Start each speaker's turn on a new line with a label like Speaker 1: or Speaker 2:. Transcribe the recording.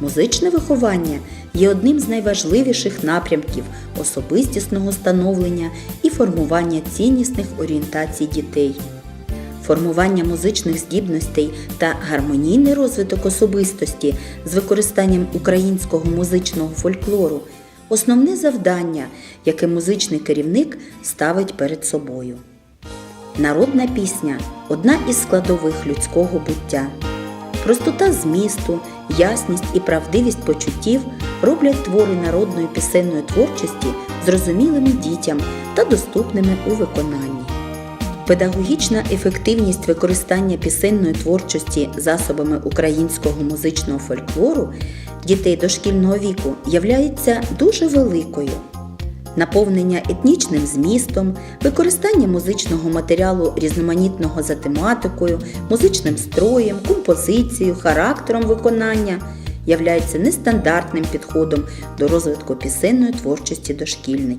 Speaker 1: Музичне виховання є одним з найважливіших напрямків особистісного становлення і формування ціннісних орієнтацій дітей. Формування музичних здібностей та гармонійний розвиток особистості з використанням українського музичного фольклору основне завдання, яке музичний керівник ставить перед собою. Народна пісня одна із складових людського буття. Простота змісту, ясність і правдивість почуттів роблять твори народної пісенної творчості зрозумілими дітям та доступними у виконанні. Педагогічна ефективність використання пісенної творчості засобами українського музичного фольклору дітей дошкільного віку являється дуже великою. Наповнення етнічним змістом, використання музичного матеріалу різноманітного за тематикою, музичним строєм, композицією, характером виконання являється нестандартним підходом до розвитку пісенної творчості дошкільників.